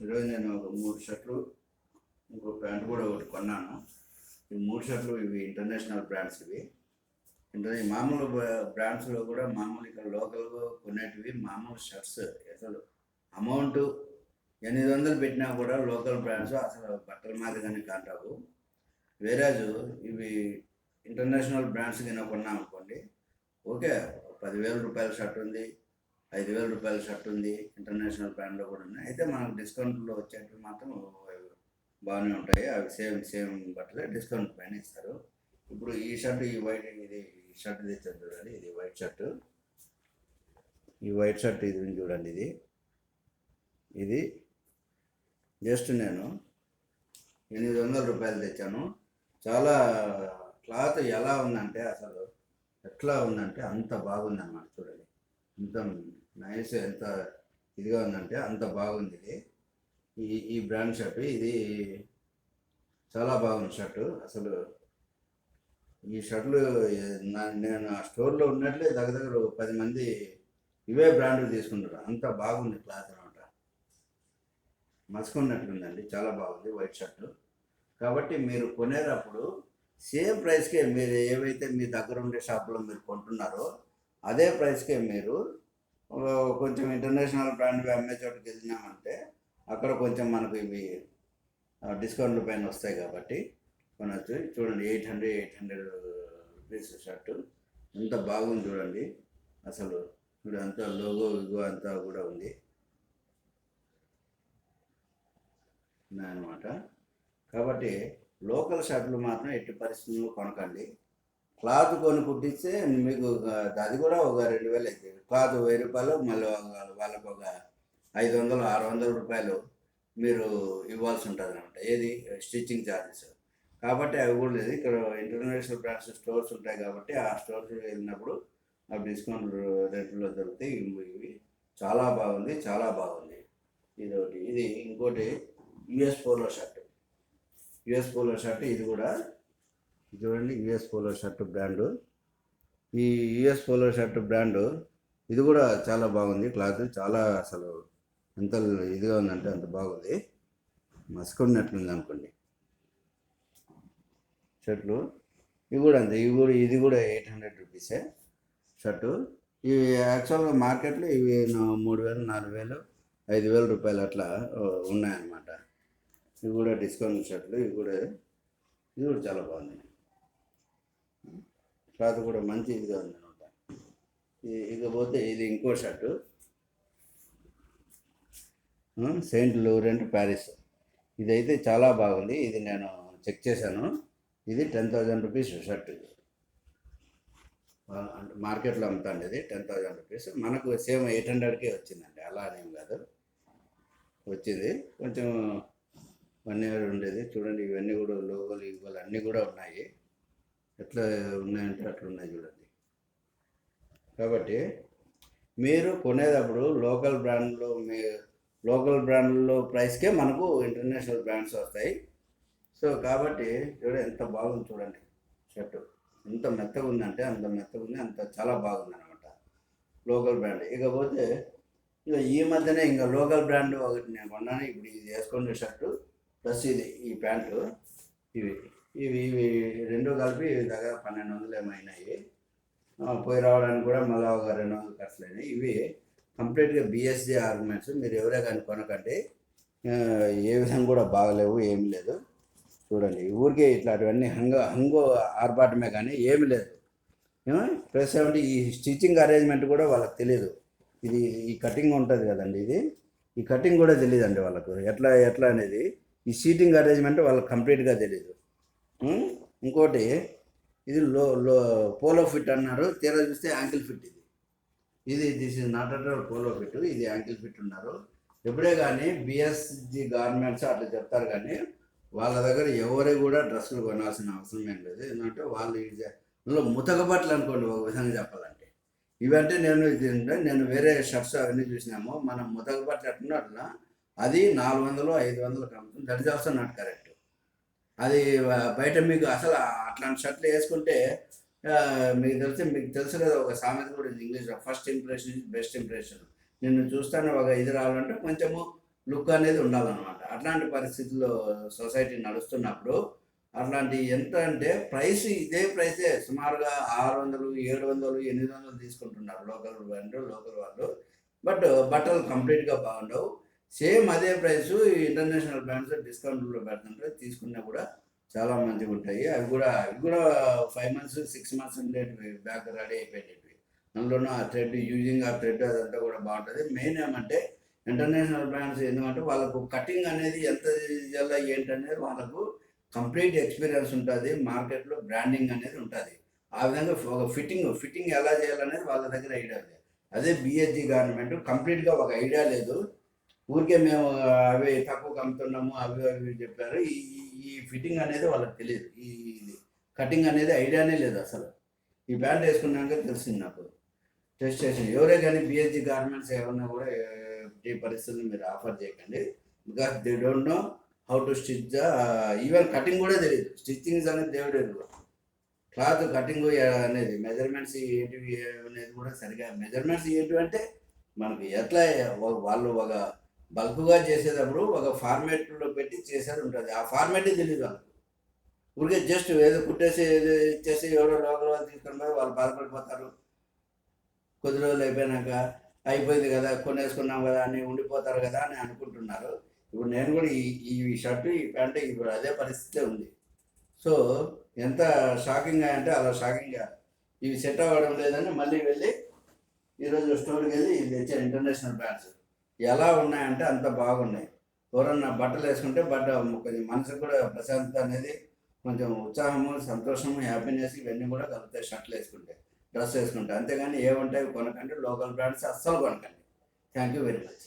ఈరోజు నేను ఒక మూడు షర్ట్లు ఇంకో ప్యాంట్ కూడా ఒకటి కొన్నాను. ఈ మూడు షర్ట్లు ఇవి ఇంటర్నేషనల్ బ్రాండ్స్ ఇవి. ఇంటర్ మామూలు బ్రాండ్స్లో కూడా మామూలు ఇక్కడ లోకల్గా కొనేటివి మామూలు షర్ట్స్. అసలు అమౌంట్ ఎనిమిది వందలు పెట్టినా కూడా లోకల్ బ్రాండ్స్ అసలు బట్టల మాదిరిగానే కాంటావు. వేరాజు ఇవి ఇంటర్నేషనల్ బ్రాండ్స్ కింద కొన్నాం అనుకోండి ఓకే పదివేల రూపాయల షర్ట్ ఉంది ఐదు వేల రూపాయల షర్ట్ ఉంది ఇంటర్నేషనల్ బ్రాండ్లో కూడా ఉన్నాయి. అయితే మనకు డిస్కౌంట్లో వచ్చేటివి మాత్రం బాగానే ఉంటాయి. అవి సేమ్ సేమ్ బట్టలే డిస్కౌంట్ పైన ఇస్తారు. ఇప్పుడు ఈ షర్ట్ ఈ వైట్ ఇది ఈ షర్ట్ తెచ్చాను చూడండి ఇది వైట్ షర్ట్. ఈ వైట్ షర్ట్ ఇది చూడండి ఇది. ఇది జస్ట్ నేను ఎనిమిది వందల రూపాయలు తెచ్చాను. చాలా క్లాత్ ఎలా ఉందంటే అసలు ఎట్లా ఉందంటే అంత బాగుంది అన్నమాట చూడండి. అంత నైస్ ఎంత ఇదిగా ఉందంటే అంత బాగుంది ఇది. ఈ ఈ బ్రాండ్ షర్ట్ ఇది చాలా బాగుంది షర్టు. అసలు ఈ షర్ట్లు నా- నేను ఆ స్టోర్లో ఉన్నట్లే దగ్గర దగ్గర పది మంది ఇవే బ్రాండ్లు తీసుకుంటారు. అంత బాగుంది క్లాత్ అనమాట. మసుకున్నట్లుందండి చాలా బాగుంది వైట్ షర్టు. కాబట్టి మీరు కొనేటప్పుడు సేమ్ ప్రైస్కే మీరు ఏవైతే మీ దగ్గర ఉండే షాపులో మీరు కొంటున్నారో అదే ప్రైస్కే మీరు కొంచెం ఇంటర్నేషనల్ బ్రాండ్ అమ్మే చోటుకి వెళ్ళినామంటే అక్కడ కొంచెం మనకు ఇవి ఆ, డిస్కౌంట్ల పైన వస్తాయి కాబట్టి కొనవచ్చు చూడండి eight hundred eight hundred rupees shirt. ఎంత బాగుంది చూడండి. అసలు ఇప్పుడు అంతా లోగో విగో అంతా కూడా ఉంది. అనమాట కాబట్టి లోకల్ షర్ట్లు మాత్రం ఎట్టి పరిస్థితుల్లో కొనకండి. క్లాత్ కొని కుట్టిస్తే మీకు ఒక- అది కూడా ఒక రెండు వేలు అవుతుంది క్లాత్ వెయ్యి రూపాయలు మళ్ళీ ఒక- వాళ్ళకు ఒక ఐదు వందలు ఆరు వందల రూపాయలు మీరు ఇవ్వాల్సి ఉంటుంది అనమాట ఏది? స్టిచ్చింగ్ ఛార్జెస్ కాబట్టి అవి కూడా లేదు. ఇక్కడ ఇంటర్నేషనల్ బ్రాండ్స్ స్టోర్స్ ఉంటాయి కాబట్టి ఆ స్టోర్స్ వెళ్ళినప్పుడు ఆ డిస్కౌంట్ రేట్లో దొరుకుతాయి ఇవి ఇవి చాలా బాగుంది చాలా బాగుంది. ఇది ఒకటి ఇది ఇంకోటి US polo shirt. US polo shirt ఇది కూడా చూడండి యుఎస్ పోలో షర్ట్ బ్రాండు ఈ యుఎస్ పోలో షర్ట్ బ్రాండు ఇది కూడా చాలా బాగుంది. క్లాత్ చాలా అసలు ఎంత ఇదిగా ఉందంటే అంత బాగుంది. మసుకున్నట్లుంది అనుకోండి. షర్ట్లు ఇవి కూడా అంతే. ఇవి కూడా ఇది కూడా ఎయిట్ హండ్రెడ్ రూపీసే షర్టు. ఇవి యాక్చువల్గా మార్కెట్లో ఇవి మూడు వేలు నాలుగు వేలు ఐదు వేల రూపాయలు అట్లా ఉన్నాయన్నమాట. ఇవి కూడా డిస్కౌంట్ షర్ట్లు ఇవి కూడా ఇది కూడా చాలా బాగుంది క్లాత్ కూడా మంచి ఇదిగా ఉందనమాట ఇకపోతే ఇది ఇంకో షర్టు. సెయింట్ లూరెంట్ ప్యారిస్ ఇదైతే చాలా బాగుంది. ఇది నేను చెక్ చేశాను. ఇది టెన్ థౌజండ్ రూపీస్ షర్ట్. ఇది అంటే మార్కెట్లో అమ్ముతాండి ఇది టెన్ థౌజండ్ రూపీస్ మనకు సేమ్ ఎయిట్ హండ్రెడ్కే వచ్చిందండి. అలా అనేం కాదు. వచ్చింది. కొంచెం వన్ ఇయర్ ఉండేది. చూడండి ఇవన్నీ కూడా లోగోలు ఇవ్వాలి అన్నీ కూడా ఉన్నాయి. ఎట్లా ఉన్నాయంటే అట్లా ఉన్నాయి చూడండి. కాబట్టి మీరు కొనేటప్పుడు లోకల్ బ్రాండ్లో మీ లోకల్ బ్రాండ్లో ప్రైస్కే మనకు ఇంటర్నేషనల్ బ్రాండ్స్ వస్తాయి. సో కాబట్టి చూడండి ఎంత బాగుంది చూడండి షర్టు. ఎంత మెత్తగా ఉందంటే అంత మెత్తగా ఉంది అంత చాలా బాగుంది అనమాట లోకల్ బ్రాండ్. ఇకపోతే ఇక ఈ మధ్యనే ఇంకా లోకల్ బ్రాండ్ ఒకటి నేను కొన్నాను. ఇప్పుడు ఇది వేసుకునే షర్టు ప్లస్ ఇది ఈ ప్యాంటు ఇవి. ఇవి ఇవి రెండు కలిపి దగ్గర పన్నెండు వందలు ఏమైనాయి పోయి రావడానికి కూడా మళ్ళీ ఒక రెండు వందలు ఖర్చులైనాయి ఇవి కంప్లీట్గా బిఎస్జీ ఆర్గ్యుమెంట్స్. మీరు ఎవరే కానీ కొనకండి. ఏ విధంగా కూడా బాగలేవు ఏమి లేదు. చూడండి ఊరికే ఇట్లాంటివన్నీ హంగ హంగో ఆర్భాటమే కానీ ఏమీ లేదు. ప్లస్ ఏమంటే ఈ స్టిచ్చింగ్ అరేంజ్మెంట్ కూడా వాళ్ళకి తెలియదు ఇది ఈ కటింగ్ ఉంటుంది కదండి ఇది. ఈ కటింగ్ కూడా తెలియదండి వాళ్ళకు. ఎట్లా ఎట్లా అనేది ఈ సీటింగ్ అరేంజ్మెంట్ వాళ్ళకి కంప్లీట్గా తెలియదు ఇంకోటి ఇది లో లో పోలో ఫిట్ అన్నారు. తీరా చూస్తే యాంకిల్ ఫిట్ ఇది. ఇది this is not at polo fit ఇది యాంకిల్ ఫిట్ ఉన్నారు. ఎప్పుడే కానీ బిఎస్జి గార్మెంట్స్ అట్లా చెప్తారు కానీ వాళ్ళ దగ్గర ఎవరు కూడా డ్రెస్సులు కొనాల్సిన అవసరం ఏం లేదు. ఎందుకంటే వాళ్ళు ఇది ముతక బట్టలు అనుకోండి ఒక విధంగా చెప్పాలంటే. ఇవంటే నేను నేను వేరే షర్ట్స్ అవన్నీ చూసినాము. మనం ముతక బట్టలు అట్లా అది నాలుగు వందలు ఐదు వందలు కమ్ముతుంది that is also not correct అది బయట మీకు అసలు అట్లాంటి షర్ట్లు వేసుకుంటే మీకు తెలిసి మీకు తెలుసు కదా ఒక సామెత కూడా ఉంది ఇంగ్లీష్లో first impression is best impression నిన్ను చూస్తాను ఒక ఇది రావాలంటే కొంచెము లుక్ అనేది ఉండాలన్నమాట. అట్లాంటి పరిస్థితుల్లో సొసైటీ నడుస్తున్నప్పుడు అట్లాంటి ఎంత అంటే ప్రైస్ ఇదే ప్రైసే సుమారుగా ఆరు వందలు ఏడు వందలు ఎనిమిది వందలు తీసుకుంటున్నారు లోకల్ వాళ్ళు లోకల్ వాళ్ళు. బట్ బట్టలు కంప్లీట్గా బాగుండవు. సేమ్ అదే ప్రైస్ ఇంటర్నేషనల్ బ్రాండ్స్ డిస్కౌంట్లో పెడుతుంటే తీసుకున్నా కూడా చాలా మంచిగా ఉంటాయి. అవి కూడా అవి కూడా ఫైవ్ మంత్స్ సిక్స్ మంత్స్ ఉండేటివి బ్యాక్ రెడీ అయిపోయేటివి. అందులోనూ ఆ థ్రెడ్ యూజింగ్ ఆ థ్రెడ్ అదంతా కూడా బాగుంటుంది. మెయిన్ ఏమంటే ఇంటర్నేషనల్ బ్రాండ్స్ ఎందుకంటే వాళ్ళకు కటింగ్ అనేది ఎంత చేయాలా ఏంటనేది వాళ్ళకు కంప్లీట్ ఎక్స్పీరియన్స్ ఉంటుంది. మార్కెట్లో బ్రాండింగ్ అనేది ఉంటుంది. ఆ విధంగా ఒక ఫిట్టింగ్ ఫిట్టింగ్ ఎలా చేయాలనేది వాళ్ళ దగ్గర ఐడియా లేదు. అదే బిహెచ్జి గవర్నమెంట్ కంప్లీట్గా ఒక ఐడియా లేదు. ఊరికే మేము అవి తక్కువ అమ్ముతున్నాము అవి అవి చెప్పారు. ఈ ఈ- ఫిట్టింగ్ అనేది వాళ్ళకి తెలియదు. ఈ కటింగ్ అనేది ఐడియానే లేదు అసలు. ఈ ప్యాంట్ వేసుకున్నాక తెలిసింది నాకు. టెస్ట్ చేసి ఎవరే కానీ బిఎస్జి గార్మెంట్స్ ఏమన్నా కూడా ఈ పరిస్థితులు మీరు ఆఫర్ చేయకండి. Because they don't know how to stitch the even cutting కూడా తెలియదు. స్టిచ్చింగ్స్ అనేది దేవుడు క్లాత్ కటింగ్ అనేది మెజర్మెంట్స్ ఏంటివి అనేది కూడా సరిగా మెజర్మెంట్స్ ఏంటివి అంటే మనకి ఎట్లా వాళ్ళు ఒక బల్క్గా చేసేటప్పుడు ఒక ఫార్మేట్లో పెట్టి చేసేది ఉంటుంది. ఆ ఫార్మేటే తెలియదు వాళ్ళకి. ఊరికే జస్ట్ ఏదో కుట్టేసి ఏదో ఇచ్చేసి ఎవరో లోకల్ వాళ్ళు తీసుకొని పోయి వాళ్ళు బాధపడిపోతారు. కొద్ది రోజులు అయిపోయినాక అయిపోయింది కదా కొనేసుకున్నాం కదా అని ఉండిపోతారు కదా అని అనుకుంటున్నారు. ఇప్పుడు నేను కూడా ఈ ఈ షర్టు ఈ ప్యాంటు ఇప్పుడు అదే పరిస్థితే ఉంది. సో ఎంత షాకింగ్గా అంటే అలా షాకింగ్గా ఇవి సెట్ అవ్వడం లేదని మళ్ళీ వెళ్ళి ఈరోజు స్టోర్కి వెళ్ళి ఇది తెచ్చాను ఇంటర్నేషనల్ బ్రాండ్స్. ఎలా ఉన్నాయంటే అంత బాగున్నాయి. ఎవరన్నా బట్టలు వేసుకుంటే బట్ట కొంచెం మనసుకు కూడా ప్రశాంతత అనేది కొంచెం ఉత్సాహము సంతోషము హ్యాపీనెస్ ఇవన్నీ కూడా కలుగుతాయి షర్ట్లు వేసుకుంటే డ్రెస్ వేసుకుంటే. అంతేగాని ఏముంటాయి కొనకండి లోకల్ బ్రాండ్స్ అస్సలు కొనకండి. Thank you very much